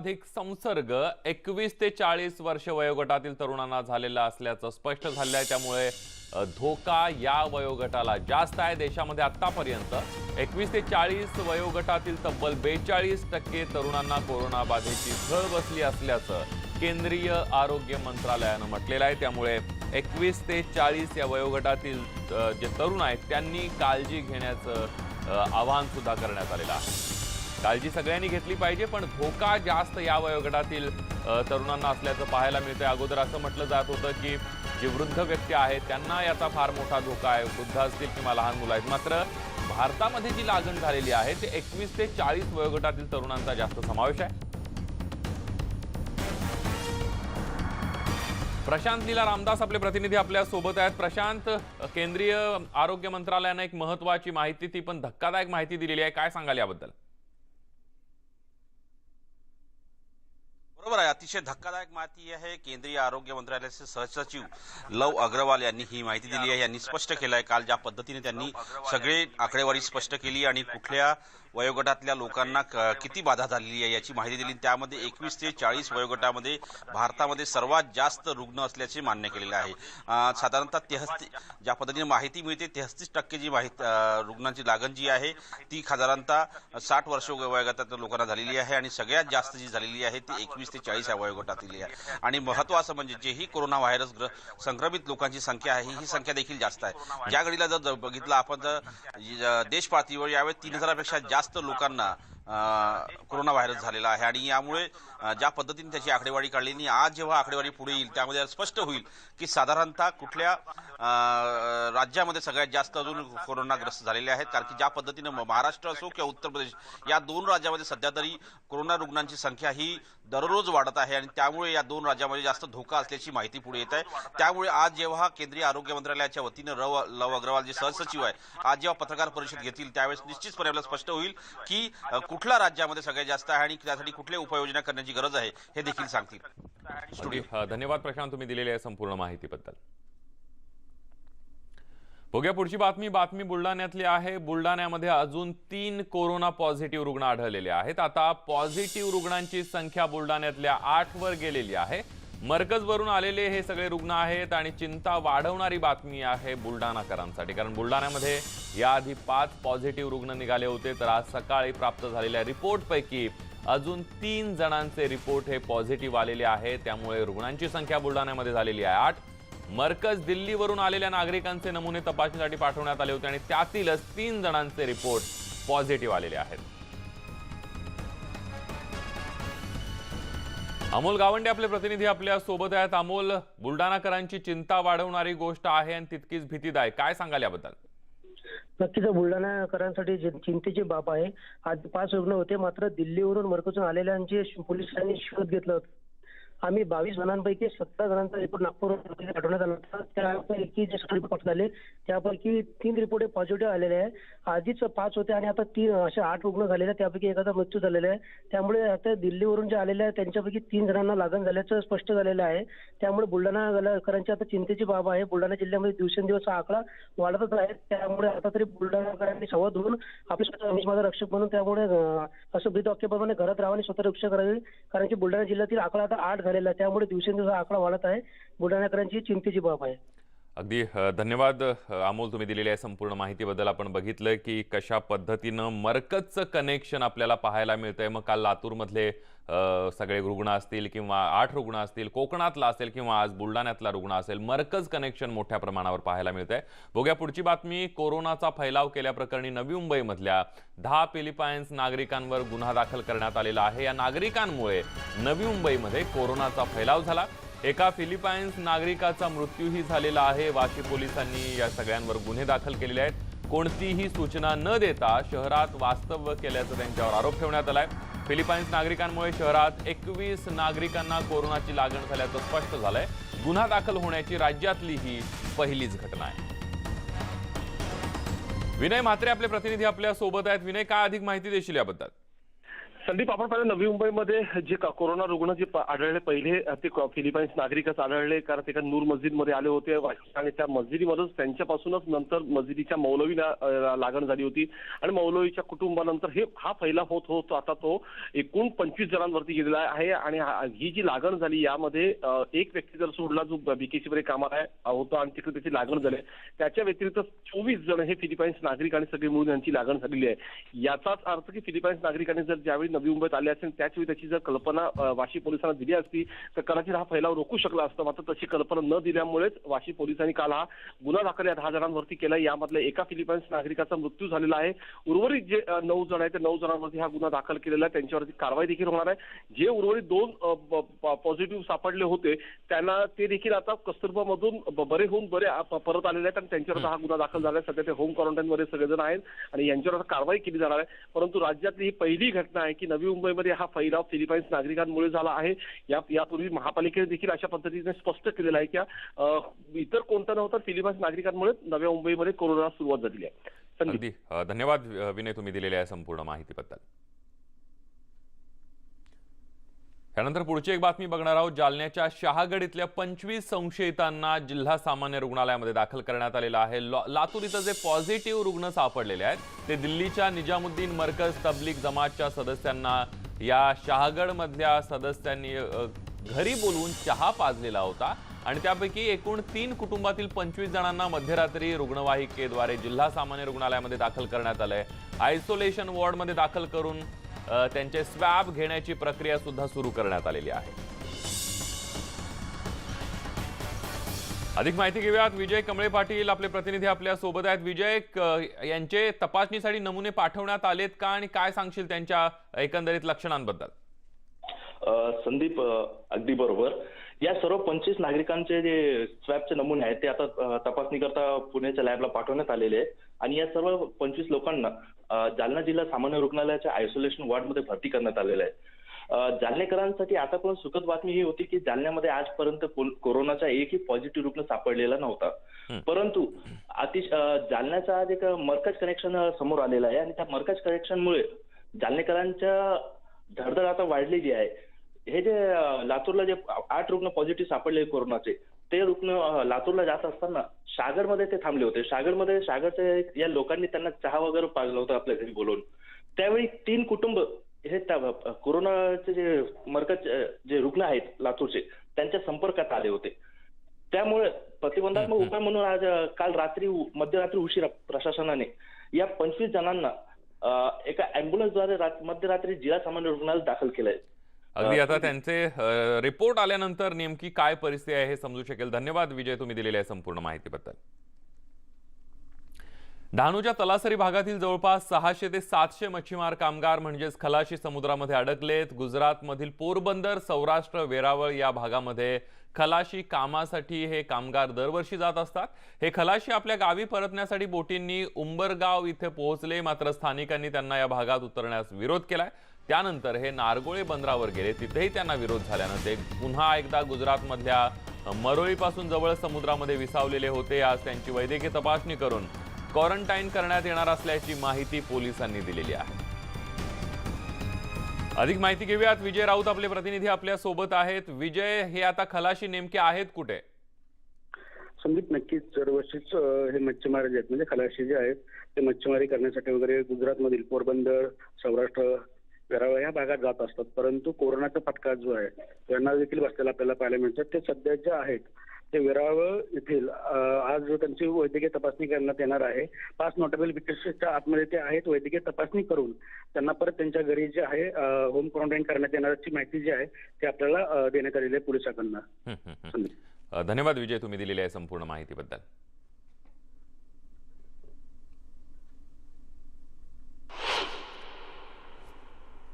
अधिक संसर्ग एकवीस ते चाळीस वर्ष वयोगटातील तरुणांना झालेला असल्याचं स्पष्ट झालं आहे त्यामुळे धोका या वयोगटाला जास्त आहे. देशामध्ये आतापर्यंत एकवीस ते चाळीस वयोगटातील तब्बल बेचाळीस टक्के तरुणांना कोरोना बाधेची झळ बसली असल्याचं केंद्रीय आरोग्य मंत्रालयानं म्हटलेलं आहे. त्यामुळे एकवीस ते चाळीस या वयोगटातील जे तरुण आहेत त्यांनी काळजी घेण्याचं आवाहन सुद्धा करण्यात आलेलं आहे. काळजी सगळ्यांनी घेतली पाहिजे पण धोका जास्त या वयोगटातील तरुणांना असल्याचं पाहायला मिळतंय. अगोदर असं म्हटलं जात होतं की जे वृद्ध व्यक्ती आहेत त्यांना याचा फार मोठा धोका आहे. वृद्ध असतील किंवा लहान मुलं आहेत. मात्र भारतामध्ये जी लागण झालेली आहे ते एकवीस ते चाळीस वयोगटातील तरुणांचा जास्त समावेश आहे. प्रशांत लीला रामदास आपले प्रतिनिधी आपल्यासोबत आहेत. प्रशांत केंद्रीय आरोग्य मंत्रालयानं एक महत्वाची माहिती ती पण धक्कादायक माहिती दिलेली आहे. काय सांगाल याबद्दल? बरोबर आहे. अतिशय धक्कादायक माहिती आहे. केंद्रीय आरोग्य मंत्रालयाचे सहसचिव लव अग्रवाल यांनी ही माहिती दिली आहे. यांनी स्पष्ट केलं आहे काल ज्या पद्धतीने त्यांनी सगळे आकडेवारी स्पष्ट केली आणि कुठल्या वयोगटातल्या लोकांना क- किती बाधा झालेली आहे याची माहिती दिली. त्यामध्ये एकवीस ते चाळीस वयोगटामध्ये भारतामध्ये सर्वात जास्त रुग्ण असल्याचे मान्य केलेले आहे. साधारणतः तेहस्ती ज्या पद्धतीने माहिती मिळते तेहस्तीस टक्के जी माहिती रुग्णांची लागण जी आहे ती साधारणतः साठ वर्ष वयोगटातल्या लोकांना झालेली आहे. आणि सगळ्यात जास्त जी झालेली आहे ती एकवीस ते चाळीस या वयोगटातील आहे. आणि महत्वाचं म्हणजे जेही कोरोना व्हायरस ग्र संक्रमित लोकांची संख्या आहे ही संख्या देखील जास्त आहे. ज्या घडीला जर बघितलं आपण जर देश पातळीवर यावेळी तीन हजारापेक्षा जास्त लोकांना अं, कोरोना व्हायरस झालेला आहे आणि यामुळे ज्या पद्धतीने त्याची आकडेवारी काढली आणि आज जेव्हा आकडेवारी पुढे येईल त्यामध्ये स्पष्ट होईल की साधारणतः कुठल्या राज्यामध्ये सगळ्यात जास्त अजून कोरोनाग्रस्त झालेले आहेत. कारण की ज्या पद्धतीनं महाराष्ट्र असो किंवा उत्तर प्रदेश या दोन राज्यामध्ये सध्या तरी कोरोना रुग्णांची संख्या ही दररोज वाढत आहे आणि त्यामुळे या दोन राज्यामध्ये जास्त धोका असल्याची माहिती पुढे येत आहे. त्यामुळे आज जेव्हा केंद्रीय आरोग्य मंत्रालयाच्या वतीनं रव लव अग्रवाल जे सहसचिव आहे आज जेव्हा पत्रकार परिषद घेतील त्यावेळेस निश्चितपणे आपल्याला स्पष्ट होईल की कुठल्या राज्यामध्ये सगळ्यात जास्त आहे आणि त्यासाठी कुठल्या उपाययोजना करण्याची गरज आहे हे देखील सांगतील. धन्यवाद प्रशांत तुम्ही दिलेल्या या संपूर्ण माहितीबद्दल. बघूया पुढची बातमी. बातमी बुलढाण्यातली आहे. बुलढाण्यामध्ये अजून तीन कोरोना पॉझिटिव्ह रुग्ण आढळलेले आहेत. आता पॉझिटिव्ह रुग्णांची संख्या बुलढाण्यातल्या आठ वर गेलेली आहे. मरकजवरून आलेले हे सगळे रुग्ण आहेत आणि चिंता वाढवणारी बातमी आहे बुलढाणाकरांसाठी. कारण बुलढाण्यामध्ये याआधी पाच पॉझिटिव्ह रुग्ण निघाले होते तर आज सकाळी प्राप्त झालेल्या रिपोर्टपैकी अजून तीन जणांचे रिपोर्ट हे पॉझिटिव्ह आलेले आहेत. त्यामुळे रुग्णांची संख्या बुलढाण्यामध्ये झालेली आहे. आठ मरकज दिल्लीवरून आलेल्या नागरिकांचे नमुने तपासणीसाठी पाठवण्यात आले होते आणि त्यातीलच तीन जणांचे रिपोर्ट पॉझिटिव्ह आलेले आहेत. अमोल गावंडे आपले प्रतिनिधी आपल्यासोबत आहेत. अमोल बुलढाणाकरांची चिंता वाढवणारी गोष्ट आहे आणि तितकीच भीतीदायक. काय सांगाल याबद्दल? नक्कीच बुलढाणाकरांसाठी चिंतेची बाब आहे आज पाच रुग्ण होते मात्र दिल्लीवरून मरकजून आलेल्यांचे पोलिसांनी शोध घेतला होता. आम्ही बावीस जणांपैकी सतरा जणांचा रिपोर्ट नागपूर पाठवण्यात आला होता. त्यापैकी जे रिपोर्ट पाठवण्यात त्यापैकी तीन रिपोर्ट हे पॉझिटिव्ह आलेले आहे आधीच पाच होते आणि आता तीन असे आठ रुग्ण झालेले आहेत. त्यापैकी एखादा मृत्यू झालेला आहे. त्यामुळे आता दिल्लीवरून जे आलेले आहेत त्यांच्यापैकी तीन जणांना लागण झाल्याचं स्पष्ट झालेलं आहे. त्यामुळे बुलढाणाकरांची आता चिंतेची बाब आहे. बुलढाणा जिल्ह्यामध्ये दिवसेंदिवस हा आकडा वाढतच आहे. त्यामुळे आता तरी बुलढाणाकरांनी संवाद होऊन आपले स्वतः माझा रक्षक म्हणून त्यामुळे असं ब्रीद वाक्यप्रमाणे घरात राहा आणि स्वतः रक्षा करावी. कारण की बुलढाणा जिल्ह्यातील आकडा आता आठ झालेला आहे. त्यामुळे दिवसेंदिवस हा आकडा वाढत आहे. बुलढाणाकरांची चिंतेची बाब आहे. अगदी धन्यवाद अमोल तुम्ही दिलेल्या या संपूर्ण माहितीबद्दल. आपण बघितलं की कशा पद्धतीनं मरकजचं कनेक्शन आपल्याला पाहायला मिळतंय. मग काल लातूरमधले सगळे रुग्ण असतील किंवा आठ रुग्ण असतील कोकणातला असेल किंवा आज बुलढाण्यातला रुग्ण असेल मरकज कनेक्शन मोठ्या प्रमाणावर पाहायला मिळतंय. बघूया पुढची बातमी. कोरोनाचा फैलाव केल्याप्रकरणी नवी मुंबईमधल्या दहा फिलिपाईन्स नागरिकांवर गुन्हा दाखल करण्यात आलेला आहे. या नागरिकांमुळे नवी मुंबईमध्ये कोरोनाचा फैलाव झाला. एका फिलिपाईन्स नागरिकाचा मृत्यूही झालेला आहे. वाशी पोलिसांनी या सगळ्यांवर गुन्हे दाखल केलेले आहेत. कोणतीही सूचना न देता शहरात वास्तव्य केल्याचा त्यांच्यावर आरोप ठेवण्यात आलाय. फिलिपाईन्स नागरिकांमुळे शहरात एकवीस नागरिकांना कोरोनाची लागण झाल्याचं स्पष्ट झालंय. गुन्हा दाखल होण्याची राज्यातली ही पहिलीच घटना आहे. विनय म्हात्रे आपले प्रतिनिधी आपल्यासोबत आहेत. विनय काय अधिक माहिती देशील याबद्दल? संदीप आपण पाहिलं नवी मुंबईमध्ये जे कोरोना रुग्ण जे प- आढळले पहिले ते क- फिलिपाईन्स नागरिकच आढळले कारण ते एका नूर मस्जिदमध्ये आले होते. आणि त्या मस्जिदीमध्येच त्यांच्यापासूनच नंतर मस्जिदीच्या मौलवीला लागण झाली होती. आणि मौलवीच्या कुटुंबानंतर हे हा फैला होत होतो. आता तो एकूण पंचवीस जणांवरती गेलेला आहे आणि ही जी लागण झाली यामध्ये एक व्यक्ती जर सोडला जो बीकेसीमध्ये कामाला आहे- होता आणि तिकडे त्याची लागण झाली त्याच्या व्यतिरिक्त चोवीस जण हे फिलिपाईन्स नागरिक आणि सगळे मिळून यांची लागण झालेली आहे. याचाच अर्थ की फिलिपाईन्स नागरिकांनी जर ज्यावेळी नवी मुंबईत आले असेल त्याचवेळी त्याची जर कल्पना वाशी पोलिसांना दिली असती तर कदाचित हा फैलाव रोखू शकला असता. मात्र तशी कल्पना न दिल्यामुळेच वाशी पोलिसांनी काल हा गुन्हा दाखल या दहा जणांवरती केला. यामधल्या एका फिलिपाईन्स नागरिकाचा मृत्यू झालेला आहे. उर्वरित जे नऊ जण आहेत त्या नऊ जणांवरती हा गुन्हा दाखल केलेला आहे. त्यांच्यावरती कारवाई देखील होणार आहे. जे उर्वरित दोन पॉझिटिव्ह सापडले होते त्यांना ते देखील आता कस्तुरबामधून बरे होऊन बरे प- परत आलेले आहेत आणि त्यांच्यावर हा गुन्हा दाखल झाला आहे. सध्या ते होम क्वारंटाईनमध्ये सगळेजण आहेत आणि यांच्यावर कारवाई केली जाणार आहे. परंतु राज्यातली ही पहिली घटना आहे की नवी मुंबईमध्ये हा फैलाव फिलिपाईन्स नागरिकांमुळे झाला आहे. या यापूर्वी महापालिकेने देखील अशा पद्धतीने स्पष्ट केलेलं आहे की इतर कोणता नव्हता फिलिपाईन्स नागरिकांमुळे नव्या मुंबईमध्ये कोरोना सुरुवात झाली आहे. धन्यवाद विनय तुम्ही दिलेल्या संपूर्ण माहितीबद्दल. त्यानंतर पुढची एक बातमी बघणार आहोत. जालन्याच्या शहागड इथल्या पंचवीस संशयितांना जिल्हा सामान्य रुग्णालयामध्ये दाखल करण्यात आलेला आहे. लातूर इथं जे पॉझिटिव्ह रुग्ण सापडलेले आहेत ते दिल्लीच्या निजामुद्दीन मरकज तबलीग जमातच्या सदस्यांना या शहागडमधल्या सदस्यांनी घरी बोलवून चहा पाजलेला होता. आणि त्यापैकी एकूण तीन कुटुंबातील पंचवीस जणांना मध्यरात्री रुग्णवाहिकेद्वारे जिल्हा सामान्य रुग्णालयामध्ये दाखल करण्यात आलंय. आयसोलेशन वॉर्डमध्ये दाखल करून त्यांचे स्वॅब घेण्याची प्रक्रिया सुद्धा सुरू करण्यात आलेली आहे. अधिक माहिती घेऊयात. विजय कमळे पाटील आपले प्रतिनिधी आपल्यासोबत आहेत. विजय यांचे तपासणीसाठी नमुने पाठवण्यात आलेत का आणि काय सांगशील त्यांच्या एकंदरीत लक्षणांबद्दल? संदीप अगदी बरोबर. या सर्व पंचवीस नागरिकांचे जे स्वॅबचे नमुने आहेत ते आता अ, तपासणीकरता पुण्याच्या लॅबला पाठवण्यात आलेले आहेत. आणि या सर्व पंचवीस लोकांना जालना जिल्हा सामान्य रुग्णालयाच्या आयसोलेशन वॉर्डमध्ये भरती करण्यात आलेलं आहे जालनेकरांसाठी आता पण सुखद बातमी ही होती की जालन्यामध्ये आजपर्यंत कोरोनाचा एकही पॉझिटिव्ह रुग्ण सापडलेला नव्हता. परंतु अतिश अ, जालन्याचा आज एक मरकज कनेक्शन समोर आलेला आहे. आणि त्या मरकज कनेक्शनमुळे जालनेकरांच्या धडधड आता वाढलेली आहे. हे जे लातूरला जे आठ रुग्ण पॉझिटिव्ह सापडले कोरोनाचे ते रुग्ण लातूरला जात असताना सागरमध्ये ते थांबले होते. सागरमध्ये सागरचे या लोकांनी त्यांना चहा वगैरे पाजलं होतं आपल्या घरी बोलवून त्यावेळी तीन कुटुंब हे कोरोनाचे जे मरकज अ, जे रुग्ण आहेत लातूरचे त्यांच्या संपर्कात आले होते. त्यामुळे प्रतिबंधात्मक उपाय म्हणून आज काल रात्री मध्यरात्री उशिरा प्रशासनाने या पंचवीस जणांना एका अँब्युलन्सद्वारे रात- मध्यरात्री जिल्हा सामान्य रुग्णालयात दाखल केलंय. अगदी आता त्यांचे रिपोर्ट आल्यानंतर नेमकी काय परिस्थिती आहे हे समजू शकेल. धन्यवाद विजय तुम्ही दिलेल्या संपूर्ण माहितीबद्दल. डहाणूच्या तलासरी भागातील जवळपास सहाशे ते सातशे मच्छीमार कामगार म्हणजेच खलाशी समुद्रामध्ये अडकलेत. गुजरातमधील पोरबंदर सौराष्ट्र वेरावळ या भागामध्ये खलाशी कामासाठी हे कामगार दरवर्षी जात असतात. हे खलाशी आपल्या गावी परतण्यासाठी बोटींनी उंबरगाव इथे पोहोचले. मात्र स्थानिकांनी त्यांना या भागात उतरण्यास विरोध केलाय. त्यानंतर हे नारगोळे बंदरावर गेले तिथेही त्यांना विरोध झाल्यानं ते पुन्हा एकदा गुजरातमधल्या मरोळीपासून जवळ समुद्रामध्ये विसावलेले होते. आज त्यांची वैद्यकीय तपासणी करून क्वारंटाईन करण्यात येणार असल्याची माहिती पोलिसांनी दिलेली आहे. अधिक माहिती घेऊयात. विजय राऊत आपले प्रतिनिधी आपल्यासोबत आहेत. विजय हे आता खलाशी नेमके आहेत कुठे? संदीप नक्कीच दरवर्षीच हे मच्छीमार जे आहेत. म्हणजे खलाशी जे आहेत ते मच्छीमारी करण्यासाठी वगैरे गुजरातमधील पोरबंदर सौराष्ट्र वेरावळ या भागात जात असतात. परंतु कोरोनाचा फटका जो आहे त्यांना देखील बसलेला आपल्याला पाहायला मिळतात ते सध्या जे आहेत ते वेरावळ येथील आज त्यांची वैद्यकीय तपासणी करण्यात येणार आहे पाच नोटेबल विकेट्सच्या आतमध्ये ते आहेत. वैद्यकीय तपासणी करून त्यांना परत त्यांच्या घरी जे आहे होम क्वारंटाईन करण्यात येण्याची माहिती जी आहे ती आपल्याला देण्यात आलेली आहे पोलिसांकडनं. धन्यवाद विजय तुम्ही दिलेल्या संपूर्ण माहितीबद्दल.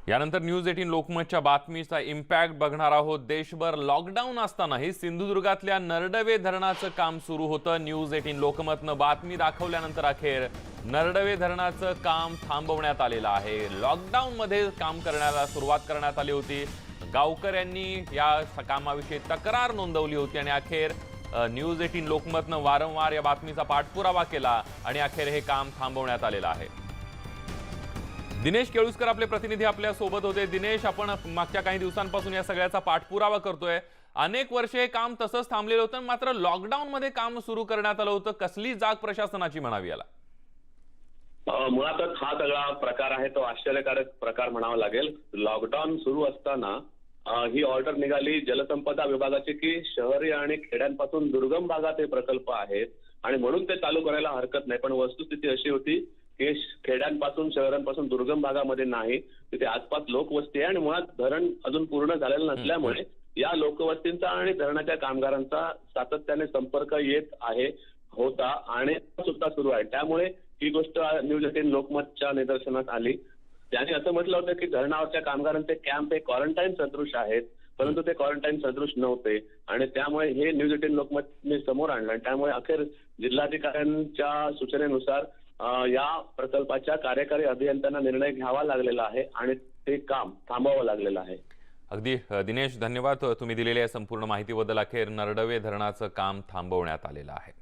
यानंतर न्यूज एटीन लोकमतच्या बातमीचा इम्पॅक्ट बघणार आहोत. देशभर लॉकडाऊन असतानाही सिंधुदुर्गातल्या नरडवे धरणाचं काम सुरू होतं. न्यूज एटीन लोकमतनं बातमी दाखवल्यानंतर अखेर नरडवे धरणाचं काम थांबवण्यात आलेलं आहे. लॉकडाऊनमध्ये काम करण्याला सुरुवात करण्यात आली होती. गावकऱ्यांनी या स- कामाविषयी तक्रार नोंदवली होती आणि अखेर न्यूज एटीन लोकमतनं वारंवार या बातमीचा पाठपुरावा केला आणि अखेर हे काम थांबवण्यात आलेलं आहे. दिनेश केळुसकर आपले प्रतिनिधी आपल्यासोबत होते. दिनेश आपण मागच्या काही दिवसांपासून या सगळ्याचा पाठपुरावा करतोय. अनेक वर्षे काम तसंच थांबलेलं होतं मात्र लॉकडाऊन मध्ये काम सुरू करण्यात आलं होतं. कसली जाग प्रशासनाची म्हणावी याला? मुळातच हा सगळा प्रकार आहे तो आश्चर्यकारक प्रकार म्हणावा लागेल. लॉकडाऊन सुरू असताना ही ऑर्डर निघाली जलसंपदा विभागाची की शहरी आणि खेड्यांपासून दुर्गम भागात हे प्रकल्प आहेत आणि म्हणून ते चालू करायला हरकत नाही. पण वस्तुस्थिती अशी होती श- खेड्यांपासून शहरांपासून दुर्गम भागामध्ये नाही. तिथे आसपास लोकवस्ती आहे आणि मुळात धरण अजून पूर्ण झालेलं नसल्यामुळे या लोकवस्तींचा आणि धरणाच्या कामगारांचा सातत्याने संपर्क येत आहे होता आणि सुद्धा सुरू आहे. त्यामुळे ही गोष्ट न्यूज एटीन लोकमतच्या निदर्शनास आली. त्यांनी असं म्हटलं होतं की धरणावरच्या कामगारांचे कॅम्प हे क्वारंटाईन सदृश आहेत परंतु ते क्वारंटाईन सदृश नव्हते. आणि त्यामुळे हे न्यूज एटीन लोकमतने समोर आणलं आणि त्यामुळे अखेर जिल्हाधिकाऱ्यांच्या सूचनेनुसार या प्रकल्पाच्या कार्यकारी अभियंत्यांना निर्णय घ्यावा लागलेला आहे आणि ते काम थांबवावं लागलेलं आहे. अगदी दिनेश धन्यवाद तुम्ही दिलेल्या संपूर्ण माहितीबद्दल. अखेर नरडवे धरणाचं काम थांबवण्यात आलेलं आहे.